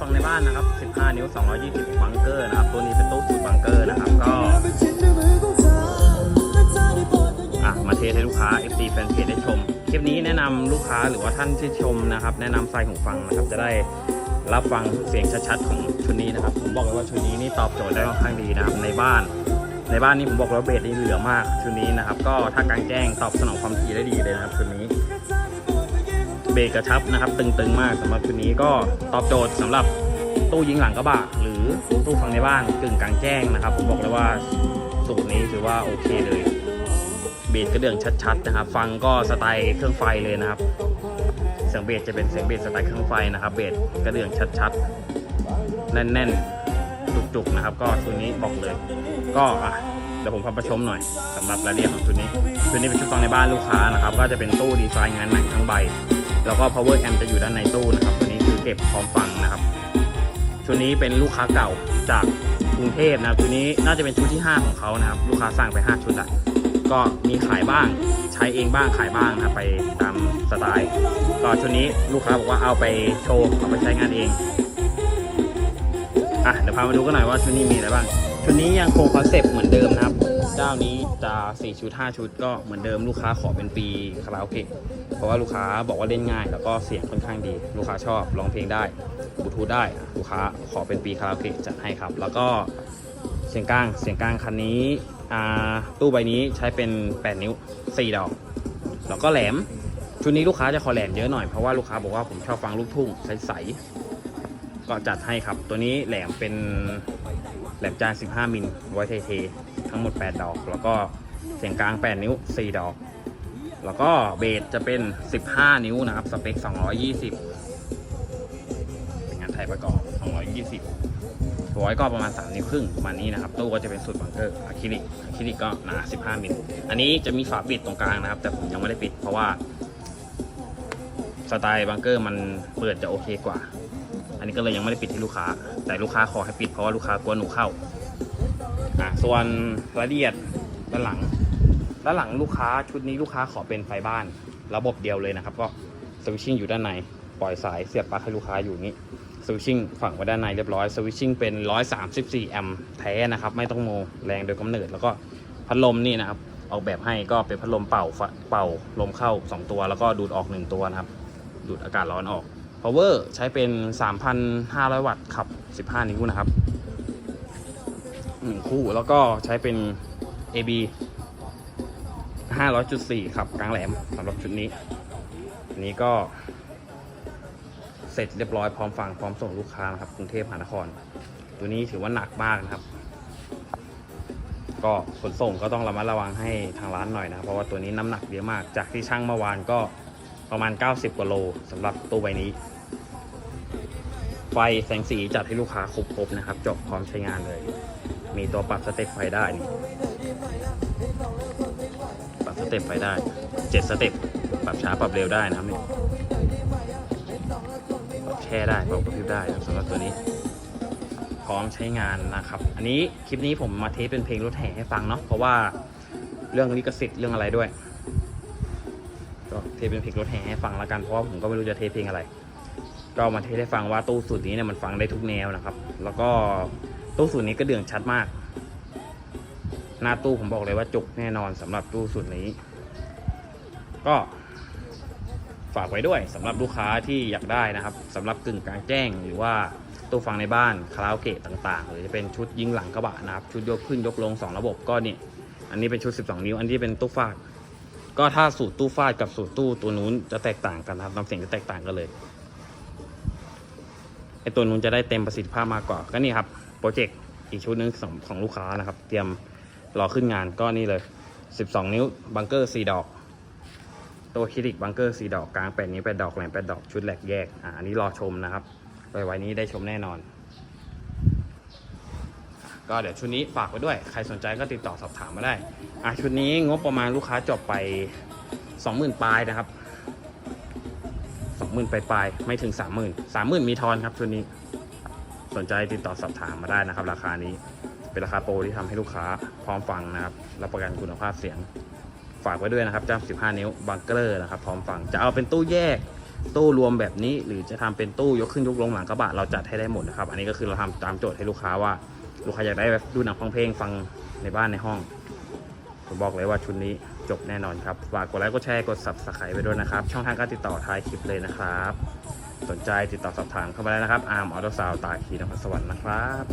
ฟังในบ้านนะครับ 15 นิ้ว 220 บังเกอร์นะครับ ตัวนี้เป็นตู้สูตรบังเกอร์นะครับ ก็อะมาเทสให้ลูกค้า FC แฟนเพจได้ชม คลิปนี้แนะนำลูกค้าหรือว่าท่านที่ชมนะครับ แนะนำใส่หูฟังนะครับ จะได้รับฟังเสียงชัดๆของชุดนี้นะครับ ผมบอกเลยว่าชุดนี้นี่ตอบโจทย์ได้ค่อนข้างดีนะครับ ในบ้าน ในบ้านนี้ผมบอกแล้วาเบสนี่เหลือมากชุดนี้นะครับ ก็ถ้ากลางแจ้งตอบสนองความถี่ได้ดีเลยนะครับชุดนี้ บรกกระชับนะครับ ตึงๆมากสำหรับชุดนี้ก็ตอบโจทย์สำหรับตู้ยิงหลังกระบะหรือตู้ฟังในบ้านกึ่งกลางแจ้งนะครับ ผมบอกเลยว่าสูตรนี้ถือว่าโอเคเลยเบสกระเดื่องชัดๆนะครับ ฟังก็สไตล์เครื่องไฟเลยนะครับเสียงเบสจะเป็นเสียงเบสสไตล์เครื่องไฟนะครับ เบสกระเดื่องชัดๆ แน่นๆ จุกๆนะครับ ก็ชุดนี้บอกเลย ก็อะเดี๋ยวผมพาไปชมหน่อยสำหรายรายละเอียดของชุดนี้ชุดนี้เป็นชุดฟังในบ้านลูกค้านะครับ ก็จะเป็นตู้ดีไซน์งานหนังทั้งใบ แล้วก็ power amp จะอยู่ด้านในตู้นะครับตัวนี้คือเก็บพร้อมฟังนะครับ ชุดนี้เป็นลูกค้าเก่าจากกรุงเทพนะครับชุดนี้น่าจะเป็นชุดที่ 5 ของเขานะครับ ลูกค้าสั่งไป 5 ชุดละก็มีขายบ้างใช้เองบ้างขายบ้างนะไปตามสไตล์ก็ชุดนี้ลูกค้าบอกว่าเอาไปโชว์เอาไปใช้งานเองอะเดี๋ยวพามาดูกันหน่อยว่าชุดนี้มีอะไรบ้างชุดนี้ยังคงคอนเซปต์เหมือนเดิมนะครับ เจ้านี้จะ4ชุด5ชุด ก็เหมือนเดิมลูกค้าขอเป็นปีคาราโอเกะเพราะว่าลูกค้าบอกว่าเล่นง่าย แล้วก็เสียงค่อนข้างดี ลูกค้าชอบร้องเพลงได้บลูทูธได้ ลูกค้าขอเป็นปีคาราโอเกะจัดให้ครับ แล้วก็เสียงกลางเสียงกลางคันนี้อ่าตู้ใบนี้ใช้เป็น 8 นิ้ว 4 ดอก แล้วก็แหลมชุดนี้ลูกค้าจะขอแหลมเยอะหน่อยเพราะว่าลูกค้าบอกว่าผมชอบฟังลูกทุ่งใสๆก็จัดให้ครับ ตัวนี้แหลมเป็นแหลมจาน 15 มิลไว้เท ทั้งหมด 8 ดอก แล้วก็เสียงกลาง 8 นิ้ว 4 ดอก แล้วก็เบสจะเป็น 15 นิ้วนะครับ สเปค 220 เป็นงานไทยประกอบ 220หัวไว้ก็ประมาณ 3 นิ้วครึ่งประมาณนี้นะครับ ตู้ก็จะเป็นสูตรบังเกอร์อะคริลิกอะคริลิกก็หนา 15 มิล อันนี้จะมีฝาปิดตรงกลางนะครับ แต่ผมยังไม่ได้ปิดเพราะว่าสไตล์บังเกอร์มันเปิดจะโอเคกว่า อันนี้ก็เลยยังไม่ได้ปิดให้ลูกค้า แต่ลูกค้าขอให้ปิดเพราะว่าลูกค้ากลัวหนูเข้า อะส่วนรายละเอียดด้านหลัง ด้านหลังลูกค้าชุดนี้ลูกค้าขอเป็นไฟบ้าน ระบบเดียวเลยนะครับ ก็สวิตชิ่งอยู่ด้านใน ปล่อยสายเสียบปลั๊กให้ลูกค้าอยู่นี่สวิตชิ่งฝังไว้ด้านในเรียบร้อยสวิตชิ่งเป็น 134 แอมป์แท้นะครับ ไม่ต้องโมแรงโดยกำเนิด แล้วก็พัดลมนี่นะครับออกแบบให้ก็เป็นพัดลมเป่าเป่าลมเข้า 2 ตัว แล้วก็ดูดออก 1 ตัวนะครับ ดูดอากาศร้อนออก power ใช้เป็น 3,500 วัตต์ขับ 15 นิ้วนะครับ หนึ่งคู่ แล้วก็ใช้เป็น AB 500.4 ครับกลางแหลมสำหรับชุดนี้อันนี้ก็เสร็จเรียบร้อยพร้อมฟังพร้อมส่งลูกค้านะครับกรุงเทพมหานคร ตัวนี้ถือว่าหนักมากนะครับ ก็ขนส่งก็ต้องระมัดระวังให้ทางร้านหน่อยนะ เพราะว่าตัวนี้น้ำหนักเยอะมาก จากที่ช่างเมื่อวานก็ประมาณ 90กว่าโลสำหรับตู้ใบนี้ ไฟแสงสีจัดให้ลูกค้าครบๆนะครับ จบพร้อมใช้งานเลย มีตัวปรับสเต็ปไฟได้นี่ปรับสเต็ปไฟได้เจ็ดสเต็ปปรับช้าปรับเร็วได้นะครับนี่ปรับแช่ได้ปรับกระพริบได้สำหรับตัวนี้ พร้อมใช้งานนะครับ อันนี้คลิปนี้ผมมาเทสเป็นเพลงรถแห่ให้ฟังเนาะเพราะว่าเรื่องลิขสิทธิ์เรื่องอะไรด้วยก็เทสเป็นเพลงรถแห่ให้ฟังแล้วกันเพราะว่าผมก็ไม่รู้จะเทสเพลงอะไร ก็มาเทสให้ฟังว่าตู้สูตรนี้เนี่ยมันฟังได้ทุกแนวนะครับ แล้วก็ ตู้สูตรนี้ก็เดืองชัดมาก หน้าตู้ผมบอกเลยว่าจุกแน่นอนสำหรับตู้สูตรนี้ ก็ฝากไว้ด้วยสำหรับลูกค้าที่อยากได้นะครับสำหรับกึ่งกลางแจ้งหรือว่าตู้ฟังในบ้านคาราโอเกะต่างๆ หรือจะเป็นชุดยิงหลังกระบะนะครับ ชุดยกขึ้นยกลง 2 ระบบก็นี่อันนี้เป็นชุด 12 นิ้ว อันนี้เป็นตู้ฟาด ก็ถ้าสูตรตู้ฟาดกับสูตรตู้ตัวนู้นจะแตกต่างกันครับน้ำเสียงจะแตกต่างกันเลย ไอตัวนู้นจะได้เต็มประสิทธิภาพมากกว่า ก็นี่ครับโปรเจกต์อีกชุดหนึงของของลูกค้านะครับ เตรียมรอขึ้นงานก็นี่เลย 12 นิ้วบังเกอร์4ดอก ตัวคิริกบังเกอร์4ดอกกลาง8นิ้ว8ดอกแหลม8ดอกชุดแหลกแยกอ่าอันนี้รอชมนะครับไว้ไว้นี้ได้ชมแน่นอน ก็เดี๋ยวชุดนี้ฝากไว้ด้วย ใครสนใจก็ติดต่อสอบถามมาได้อะชุดนี้งบประมาณลูกค้าจบไป 20,000ปลายนะครับ สองหมื่นปลายๆไม่ถึงสามหมื่นสามหมื่นมีทอนครับชุดนี้ สนใจติดต่อสอบถามมาได้นะครับ ราคานี้เป็นราคาโปรที่ทำให้ลูกค้าพร้อมฟังนะครับรับประกันคุณภาพเสียงฝากไว้ด้วยนะครับจ้า15 นิ้วบังเกอร์นะครับพร้อมฟังจะเอาเป็นตู้แยกตู้รวมแบบนี้ หรือจะทำเป็นตู้ยกขึ้นยกลงหลังกระบะเราจัดให้ได้หมดนะครับ อันนี้ก็คือเราทำตามโจทย์ให้ลูกค้าว่าลูกค้าอยากได้แบบดูหนังฟังเพลงฟังในบ้านในห้องผมบอกเลยว่าชุดนี้ จบแน่นอนครับ ฝากกดไลค์ กดแชร์ กด subscribe ไปด้วยนะครับ ช่องทางการติดต่อท้ายคลิปเลยนะครับ สนใจติดต่อสอบถามเข้ามาได้นะครับ อาร์มออโตซาวตาคีนครสวรรค์นะครับ